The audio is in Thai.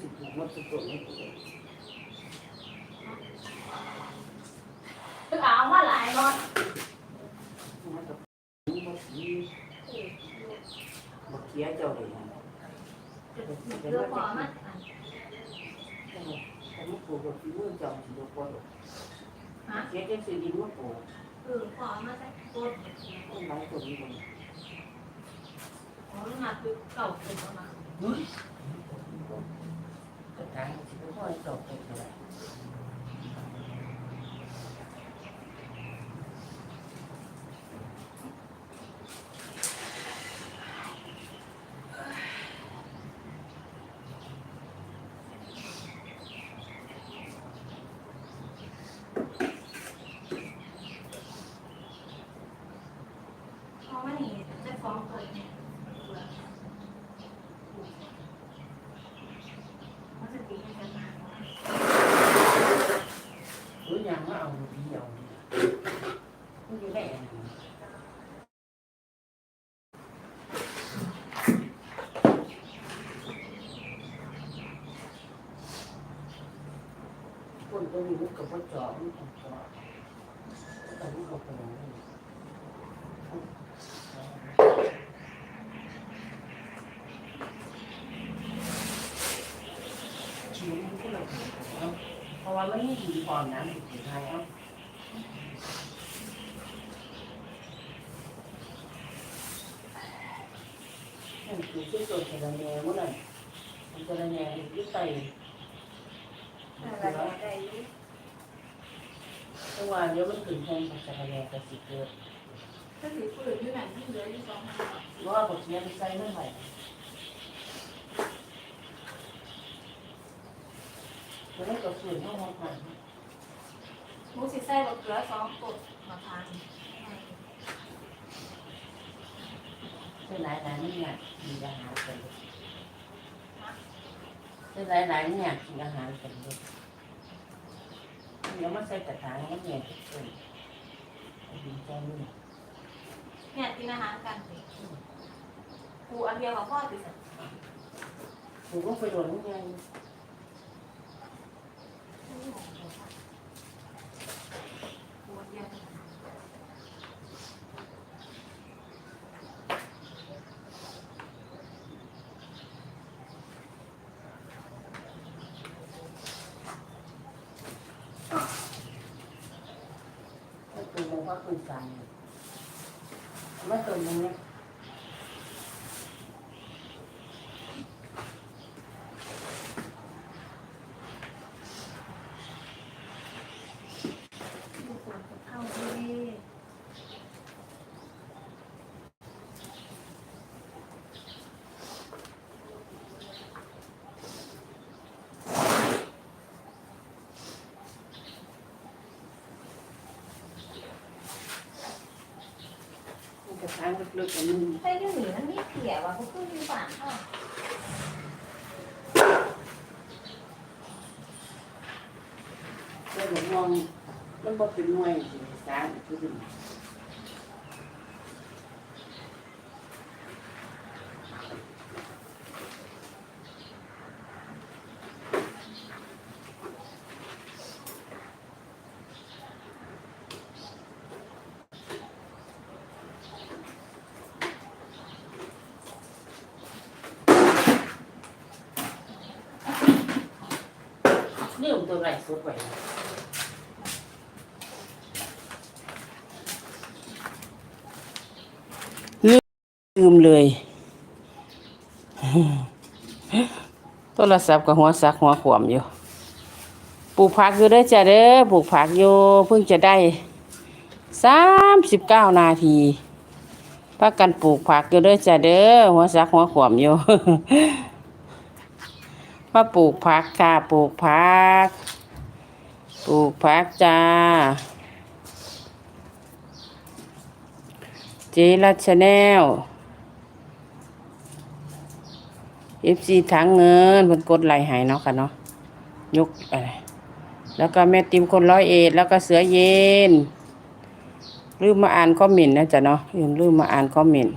สิปลูกมันสุดตัวไม่ปลูกเอามาหลายรถมันกับนี่มันสีบักเขียเจ้าเลยนะเรือพอมันแต่มันปลูกแบบฝีมือเจ้าสิบ่พอหรอกเขียจังสิดินมันปลูกเออพอมาจากต้นต้นไม้ต้นนี้มันอ๋อมาคือเก่าเป็นประมาณ กระถางสิบ่พอให้เจ้าเก็บเท่าไหร่เพราะว่านี่จะฟ้องเกิดเนี่ยมันจะตีกันมา หรือยังมาเอาดีเอาดีมันอยู่ได้อันนี้ คนตัวนี้มันก็บ่เจาะมันก็เจาะแต่มันก็เป็นอย่างนี้ชิวมันก็เลยเอเพราะว่ามันไม่ดีพอนะมันถึงไทยเอานั่นคือที่ตัวเจริญแนวมันน่ะมันเจริญแนวยึดไป อะไรอะไรจังหวะเดี๋ยวมันถึงแทนของเจริญแนวก็สิเกิดถ้าถือปืนอยู่ไหนที่เหลืออยู่สองพันเพราะว่าบทเรียนใส่ไม่ไหวแล้วก็ฝืนเข้ามาผ่านมูสิใส่บักเกลือสองกดมาทานเป็นหลายหลายๆเนี่ยมีอาหารเป็น เป็นหลายๆเนี่ยกินอาหารเป็นเลยเดี๋ยวมาใส่กระถางมันเนี่ยทุกคนดีใจนี่เนี่ยกินอาหารกันสิปูอันเดียวกับพ่อติสันถูกก็ไปโดนยังไงปูอันเดียว ก็ คือมันก็คือสั่งไม่ตรงตรงนี้ ปูปูเข้าดี กระซ้างลึกๆอันนี้ให้ยูหนีมันนี่เขี่ยว่ะเขาขึ้นอยู่บ้านเขาแล้วหลวงมองมันบอกเป็นหน่วยสารคือ นี่ผมตัวไหนสุดไปลืมเลย โทรศัพท์กับหัวซักหัวขวมอยู่ ปลูกผักอยู่เด้อจ้ะเด้อ ปลูกผักอยู่เพิ่งจะได้สามสิบเก้านาทีพักกันปลูกผักอยู่เด้อจ้ะเด้อ หัวซักหัวขวมอยู่ มาปลูกผักค่ะปลูกผัก ปลูกผักจ้า เจรัชแนลเอฟซีถังเงินเพิ่นกดไลค์ให้เนาะค่ะเนาะยกอะไรแล้วก็แม่ติมคนร้อยเอ็ดแล้วก็เสือเย็นลืมมาอ่านคอมเมนต์นะจ๊ะเนาะลืมลืมมาอ่านคอมเมนต์